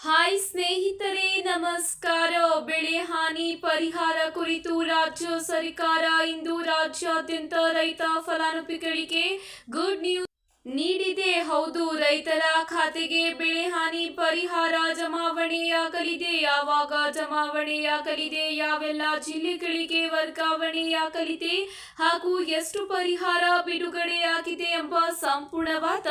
Hi ಸ್ನೇಹಿತರೆ, ನಮಸ್ಕಾರ. ಬೆಳೆ ಹಾನಿ ಪರಿಹಾರ ಕುರಿತು ರಾಜ್ಯ ಸರ್ಕಾರ ಇಂದು ರಾಜ್ಯಾದ್ಯಂತ ರೈತ ಫಲಾನುಭವಿಗಳಿಗೆ ಗುಡ್ ನ್ಯೂಸ್ ನೀಡಿದೆ. ಹೌದು, ರೈತರ ಖಾತೆಗೆ ಬೆಳೆ ಹಾನಿ ಪರಿಹಾರ ಜಮಾವಣೆಯಾಗಲಿದೆ ಯಾವಾಗ ಜಮಾವಣೆಯಾಗಲಿದೆ ಯಾವೆಲ್ಲ ಜಿಲ್ಲೆಗಳಿಗೆ ವರ್ಗಾವಣೆಯಾಗಲಿದೆ ಹಾಗೂ ಎಷ್ಟು ಪರಿಹಾರ ಬಿಡುಗಡೆಯಾಗಿದೆ ಎಂಬ ಸಂಪೂರ್ಣವಾದ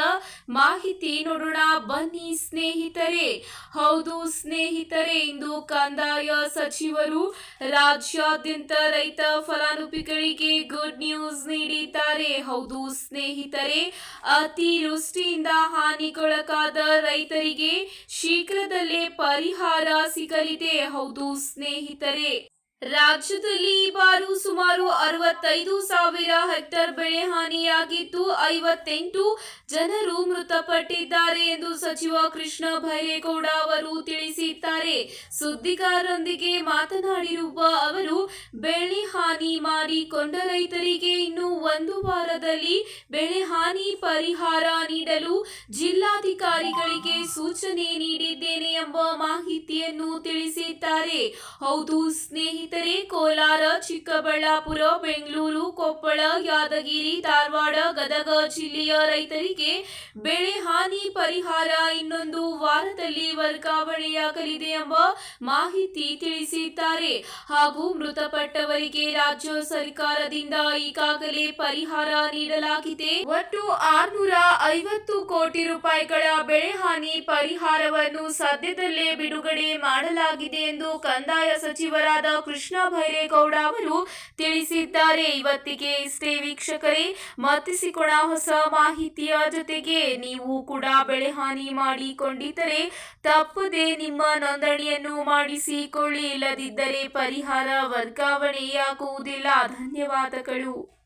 ಮಾಹಿತಿ ನೋಡೋಣ. ಬನ್ನಿ ಸ್ನೇಹಿತರೆ. ಹೌದು ಸ್ನೇಹಿತರೆ, ಇಂದು ಕಂದಾಯ ಸಚಿವರು ರಾಜ್ಯಾದ್ಯಂತ ರೈತ ಫಲಾನುಭವಿಗಳಿಗೆ ಗುಡ್ ನ್ಯೂಸ್ ನೀಡಿದ್ದಾರೆ. ಹೌದು ಸ್ನೇಹಿತರೆ, ಅತಿವೃಷ್ಟಿಯಿಂದ ಹಾನಿಗೊಳಗಾದ ರೈತರಿಗೆ ಶೀಘ್ರದಲ್ಲೇ ಪರಿಹಾರ ಸಿಗಲಿದೆ. ಹೌದು ಸ್ನೇಹಿತರೆ. ರಾಜ್ಯದಲ್ಲಿ ಈ ಬಾರು ಸುಮಾರು ಅರವತ್ತೈದು ಸಾವಿರ ಹೆಕ್ಟರ್ ಬೆಳೆ ಹಾನಿಯಾಗಿದ್ದು ಐವತ್ತೆಂಟು ಜನರು ಮೃತಪಟ್ಟಿದ್ದಾರೆ ಎಂದು ಸಚಿವ ಕೃಷ್ಣ ಭೈರೇಗೌಡ ಅವರು ತಿಳಿಸಿದ್ದಾರೆ. ಸುದ್ದಿಗಾರರೊಂದಿಗೆ ಮಾತನಾಡಿರುವ ಅವರು, ಬೆಳೆ ಹಾನಿ ಮಾಡಿಕೊಂಡ ರೈತರಿಗೆ ಇನ್ನು ಒಂದು ವಾರದಲ್ಲಿ ಬೆಳೆ ಹಾನಿ ಪರಿಹಾರ ನೀಡಲು ಜಿಲ್ಲಾಧಿಕಾರಿಗಳಿಗೆ ಸೂಚನೆ ನೀಡಿದ್ದೇನೆ ಎಂಬ ಮಾಹಿತಿಯನ್ನು ತಿಳಿಸಿದ್ದಾರೆ. ಹೌದು ಸ್ನೇಹಿತರೆ, ಕೋಲಾರ, ಚಿಕ್ಕಬಳ್ಳಾಪುರ, ಬೆಂಗಳೂರು, ಕೊಪ್ಪಳ, ಯಾದಗಿರಿ, ಧಾರವಾಡ, ಗದಗ ಜಿಲ್ಲೆಯ ರೈತರಿಗೆ ಬೆಳೆ ಹಾನಿ ಪರಿಹಾರ ಇನ್ನೊಂದು ವಾರದಲ್ಲಿ ವರ್ಗಾವಣೆಯಾಗಲಿದೆ ಎಂಬ ಮಾಹಿತಿ ತಿಳಿಸಿದ್ದಾರೆ. ಹಾಗೂ ಮೃತಪಟ್ಟವರಿಗೆ ರಾಜ್ಯ ಸರ್ಕಾರದಿಂದ ಈಗಾಗಲೇ ಪರಿಹಾರ ನೀಡಲಾಗಿದೆ. ಒಟ್ಟು ಆರ್ನೂರ ಐವತ್ತು ಕೋಟಿ ರೂಪಾಯಿಗಳ ಬೆಳೆ ಹಾನಿ ಪರಿಹಾರವನ್ನು ಸದ್ಯದಲ್ಲೇ ಬಿಡುಗಡೆ ಮಾಡಲಾಗಿದೆ ಎಂದು ಕಂದಾಯ ಸಚಿವರಾದ ಕೃಷ್ಣ ಬೈರೇಗೌಡ ಅವರು ತಿಳಿಸಿದ್ದಾರೆ. ಇವತ್ತಿಗೆ ಇಷ್ಟೇ ವೀಕ್ಷಕರೇ, ಮತ್ತಿಸಿಕೊಣ ಹೊಸ ಮಾಹಿತಿಯ ಜೊತೆಗೆ ನೀವು ಕೂಡ ಬೆಳೆಹಾನಿ ಮಾಡಿಕೊಂಡಿದ್ದರೆ ತಪ್ಪದೆ ನಿಮ್ಮ ನೋಂದಣಿಯನ್ನು ಮಾಡಿಸಿಕೊಳ್ಳಿ. ಇಲ್ಲದಿದ್ದರೆ ಪರಿಹಾರ ವರ್ಗಾವಣೆಯಾಗುವುದಿಲ್ಲ. ಧನ್ಯವಾದಗಳು.